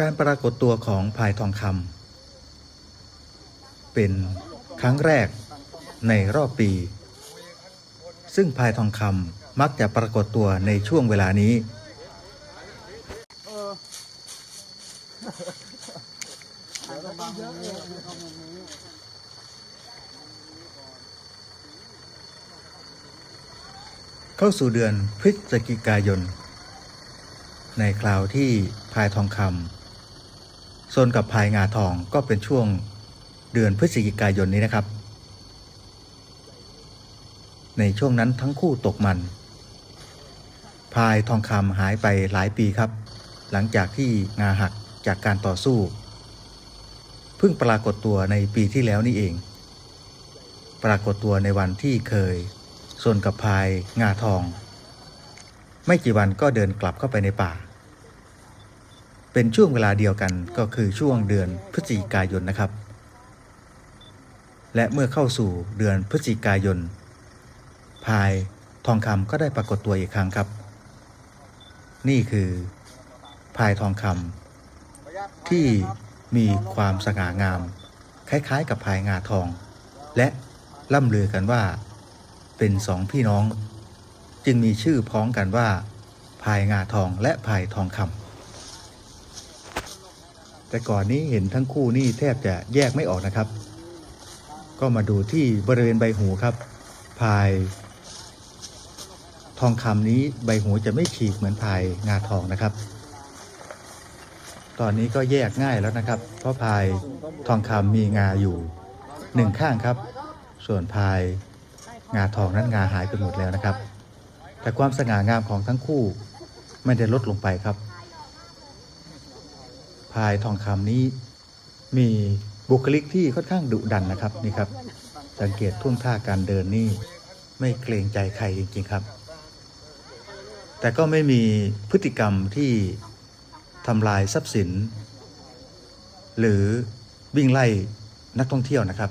การปรากฏตัวของพายทองคำเป็นครั้งแรกในรอบปี ซึ่งพายทองคำมักจะปรากฏตัวในช่วงเวลานี้ เข้าสู่เดือนพฤศจิกายน ในคราวที่พายทองคำ โซนกับพายงาทองก็เป็นช่วงเดือนพฤศจิกายนนี้นะครับ ในช่วงนั้นทั้งคู่ตกมันพายทองคำหายไปหลายปีครับ หลังจากที่งาหักจากการต่อสู้ เพิ่งปรากฏตัวในปีที่แล้วนี่เอง ปรากฏตัวในวันที่เคย ส่วนกับพายงาทอง ไม่กี่วันก็เดินกลับเข้าไปในป่า เป็นช่วงเวลาเดียวกันก็คือช่วงเดือนพฤศจิกายนนะครับ และเมื่อเข้าสู่เดือนพฤศจิกายน พายทองคำก็ได้ปรากฏตัวอีกครั้งครับ นี่คือพายทองคำที่มีความสง่างาม คล้ายๆ กับพายงาทอง และล่ำลือกันว่า เป็นสองพี่น้อง จึงมีชื่อพ้องกันว่าพายงาทองและพายทองคำ แต่ก่อนนี้เห็นทั้งคู่นี่แทบจะแยกไม่ออกนะครับ ก็มาดูที่บริเวณใบหูครับ พายทองคำนี้ใบหูจะไม่ฉีกเหมือนพายงาทองนะครับ ตอนนี้ก็แยกง่ายแล้วนะครับ เพราะพายทองคำมีงาอยู่หนึ่งข้างครับ ส่วนพายงาทองนั้นงาหายไปหมดแล้วนะครับ แต่ความสง่างามของทั้งคู่ไม่ได้ลดลงไปครับ พายทองคำนี้ มีบุคลิกที่ค่อนข้างดุดันนะครับนี่ครับ สังเกตท่วงท่าการเดินนี่ไม่เกรงใจใครจริงๆครับ แต่ก็ไม่มีพฤติกรรมที่ทำลายทรัพย์สิน หรือวิ่งไล่นักท่องเที่ยวนะครับ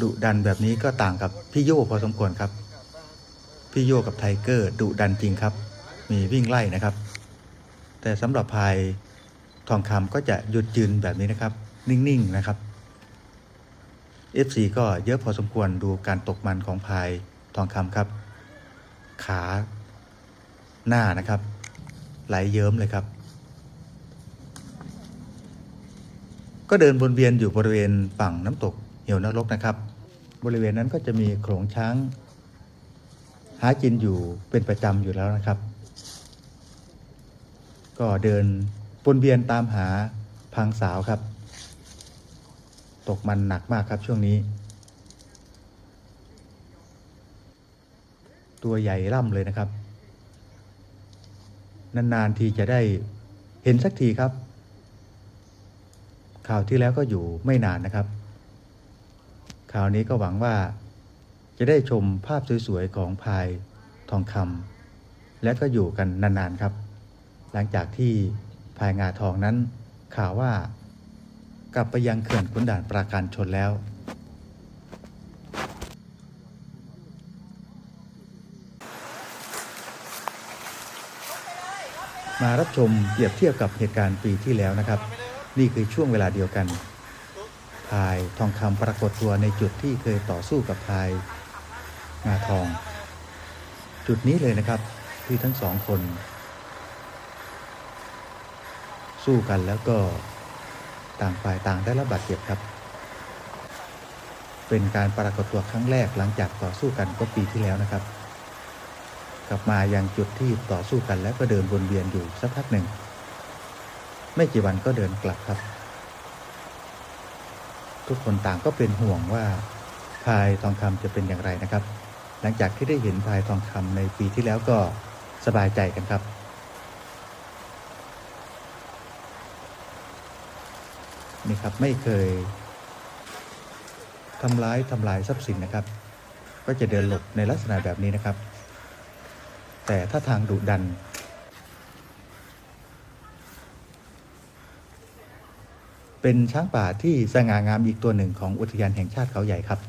ดุดันแบบนี้ก็ต่างกับพี่โยพอสมควรครับ พี่โยกับไทเกอร์ดุดันจริงครับ มีวิ่งไล่นะครับ แต่สำหรับพายทองคำก็จะหยุดยืนแบบนี้นะครับ นิ่งๆนะครับ FC ก็เยอะพอสมควรดูการตกมันของพายทองคำครับ ขาหน้านะครับ ไหลเยิ้มเลยครับ ก็เดินวนเวียนอยู่บริเวณฝั่งน้ำตกเหวนรกนะครับ บริเวณนั้นก็จะมีโขลงช้าง หากินอยู่เป็นประจำอยู่แล้วนะครับ ก็เดินวนเวียนตามหาพังสาวครับ ตกมันหนักมากครับช่วงนี้ ตัวใหญ่ล่ำเลยนะครับ นานๆทีจะได้เห็นสักทีครับข่าวที่แล้วก็อยู่ไม่นานนะครับคราวนี้ก็หวังว่าจะได้ชมภาพสวยๆของพายทองคำและก็อยู่กันนานๆครับ หลังจากที่พายงาทองนั้นข่าวว่ากลับไปยังเขื่อนขุนด่านปราการชนแล้ว มารับชมเปรียบเทียบกับเหตุการณ์ปีที่แล้วนะครับ นี่คือช่วงเวลาเดียวกันพายทองคำปรากฏตัวในจุดที่เคยต่อสู้กับพายงาทอง จุดนี้เลยนะครับที่ทั้งสองคน สู้กันแล้วก็ต่างฝ่ายต่างได้รับบาดเจ็บครับ เป็นการปรากฏตัวครั้งแรกหลังจากต่อสู้กันก็ปีที่แล้วนะครับ กลับมายังจุดที่ต่อสู้กันแล้วก็เดินวนเวียนอยู่สักพักหนึ่ง ไม่กี่วันก็เดินกลับครับ ทุกคนต่างก็เป็นห่วงว่าพายทองคำจะเป็นอย่างไรนะครับ หลังจากที่ได้เห็นพายทองคำในปีที่แล้วก็สบายใจกันครับ นี่ครับไม่เคยทำร้ายทำลายทรัพย์สินนะครับ ก็จะเดินหลบในลักษณะแบบนี้นะครับ แต่ถ้าทางดุดัน เป็นช้างป่าที่สง่างามอีกตัวหนึ่งของอุทยานแห่งชาติเขาใหญ่ครับ